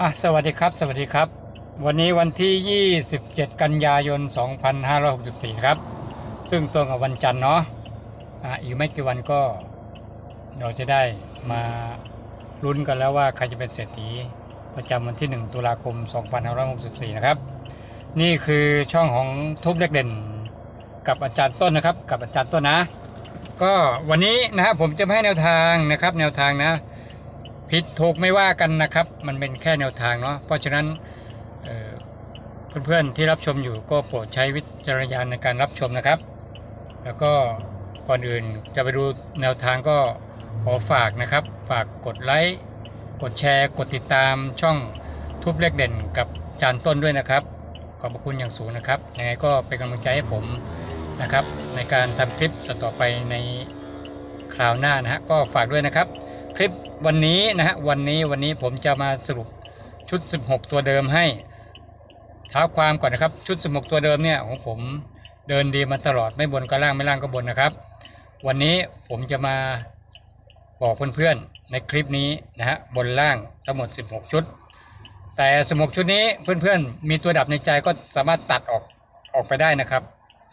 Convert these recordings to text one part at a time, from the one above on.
อะสวัสดีครับ สวัสดีครับ วันนี้วันที่ 27 กันยายน 2564นะครับ ซึ่งตรงกับวันจันทร์เนาะอะอีกไม่กี่วันก็เราจะได้มาลุ้นกันแล้วว่าใครจะเป็นเศรษฐีประจำวันที่ 1 ตุลาคม 2564 นะครับ นี่คือช่องของทุบเล็กเด่นกับอาจารย์ต้นนะครับ กับอาจารย์ต้นนะ ก็วันนี้นะครับผมจะให้แนวทางนะครับ แนวทางนะ ผิดถูกไม่ว่ากันนะครับ มันเป็นแค่แนวทางเนาะเพราะฉะนั้นเเพื่อนๆที่รับชมอยู่ก็โปรดใช้วิจารณญาณในการรับชมนะครับ แล้วก็ก่อนอื่นจะไปดูแนวทางก็ขอฝากนะครับ ฝากกดไลค์กดแชร์กดติดตามช่องทุบเลขเด่นกับจานต้นด้วยนะครับ ขอบพระคุณอย่างสูงนะครับยังไงก็เป็นกำลังใจให้ผมนะครับ ในการทำคลิปต่อๆไปในคราวหน้านะฮะก็ฝากด้วยนะครับ คลิปวันนี้นะฮะวันนี้วันนี้ผมจะมาสรุปชุด 16 ตัวเดิมให้เท้าความก่อนนะครับชุด 16 ตัวเดิมเนี่ยของผมเดินดีมาตลอดไม่บนก็ล่างไม่ล่างก็บนนะครับ วันนี้ผมจะมาบอกเพื่อนๆในคลิปนี้นะฮะบนล่างทั้งหมด 16 ชุด แต่16ชุดนี้เพื่อนๆ มีตัวดับในใจก็สามารถตัดออกออกไปได้นะครับ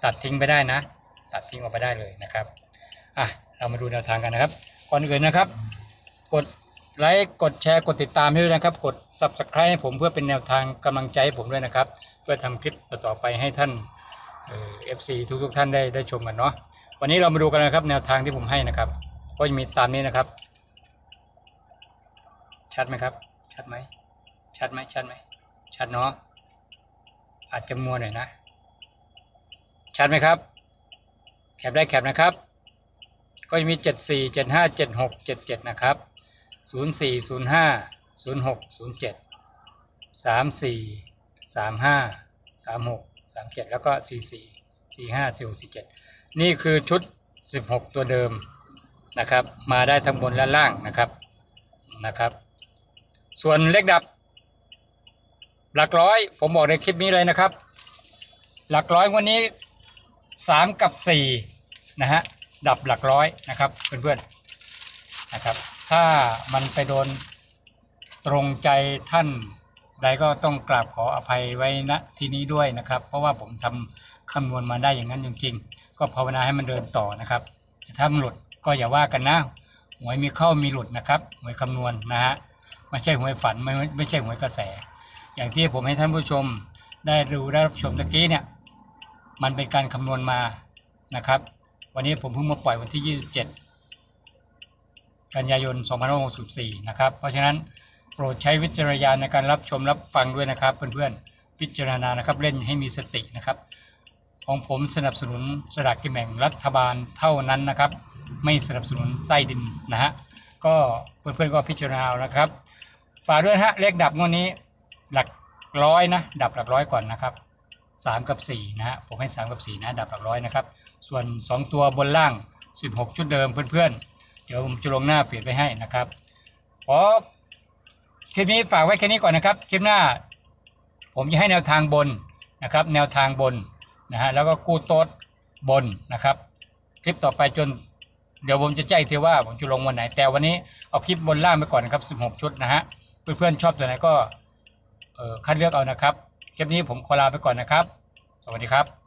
ตัดทิ้งไปได้นะ ตัดทิ้งออกไปได้เลยนะครับอะเรามาดูแนวทางกันนะครับ ก่อนอื่นนะครับ กดไลค์กดแชร์กดติดตามให้ด้วยนะครับ กด subscribe ให้ผมเพื่อเป็นแนวทางกำลังใจให้ผมด้วยนะครับ เพื่อทำคลิปต่อๆไปให้ท่านเอ่อฟซีทุกๆท่านได้ได้ชมกันเนาะวันนี้เรามาดูกันนะครับ แนวทางที่ผมให้นะครับ ก็จะมีตามนี้นะครับ ชัดไหมครับ ชัดไหมชัดไหมชัดไหมชัดเนาะอาจจะมัวหน่อยนะ ชัดไหมครับ แคปได้แคปนะครับ ก็จะมี 7 4 7 5 7 6 7 7นะครับ0 4 0 5 0 6 0 7 3 4 3 5 3 6 3 7แล้วก็4 4 4 5 4 6 4 7นี่คือชุด16ตัวเดิมนะครับ มาได้ทั้งบนและล่างนะครับนะครับ ส่วนเลขดับ หลักร้อย ผมบอกในคลิปนี้เลยนะครับ หลักร้อยวันนี้3กับ4นะฮะดับหลักร้อยนะครับเพื่อนๆ นะครับ ถ้ามันไปโดนตรงใจท่านใดก็ต้องกราบขออภัยไว้ณที่นี้ด้วยนะครับ เพราะว่าผมทำคำนวณมาได้อย่างนั้นจริงๆ ก็ภาวนาให้มันเดินต่อนะครับแต่ถ้ามันหลุดก็อย่าว่ากันนะหวยมีเข้ามีหลุดนะครับหวยคำนวณนะฮะไม่ใช่หวยฝันไม่ไม่ใช่หวยกระแส อย่างที่ผมให้ท่านผู้ชมได้ดูได้รับชมตะกี้เนี่ยมันเป็นการคำนวณมานะครับ วันนี้ผมเพิ่งมาปล่อยวันที่ 27 กันยายน 2564 นะครับ เพราะฉะนั้นโปรดใช้วิจารณญาณในการรับชมรับฟังด้วยนะครับ เพื่อนๆพิจารณานะครับเล่นให้มีสตินะครับ ของผมสนับสนุนสลากกินแบ่งรัฐบาลเท่านั้นนะครับ ไม่สนับสนุนใต้ดินนะฮะก็เพื่อนๆก็พิจารณาเอานะครับฝากด้วยฮะเลขดับงวดนี้หลักร้อยนะ ดับหลักร้อยก่อนนะครับ3 กับ 4 นะฮะผมให้ 3 กับ 4 นะ ดับหลักร้อยนะครับ ส่วน 2 ตัวบนล่าง 16 ชุดเดิมเพื่อนๆ เดี๋ยวผมจะลงหน้าเฟียดไปให้นะครับขอคลิปนี้ฝากไว้แค่นี้ก่อนนะครับ คลิปหน้า ผมจะให้แนวทางบนนะครับ แนวทางบนนะฮะแล้วก็คู่โต๊ดบนนะครับ คลิปต่อไปจน เดี๋ยวผมจะแจ้งอีกทีว่าผมจะลงวันไหน แต่วันนี้เอาคลิปบนล่างไปก่อนนะครับ 16 ชุดนะฮะเพื่อนๆชอบตัวไหนก็คัดเลือกเอานะครับ คลิปนี้ผมขอลาไปก่อนนะครับ สวัสดีครับ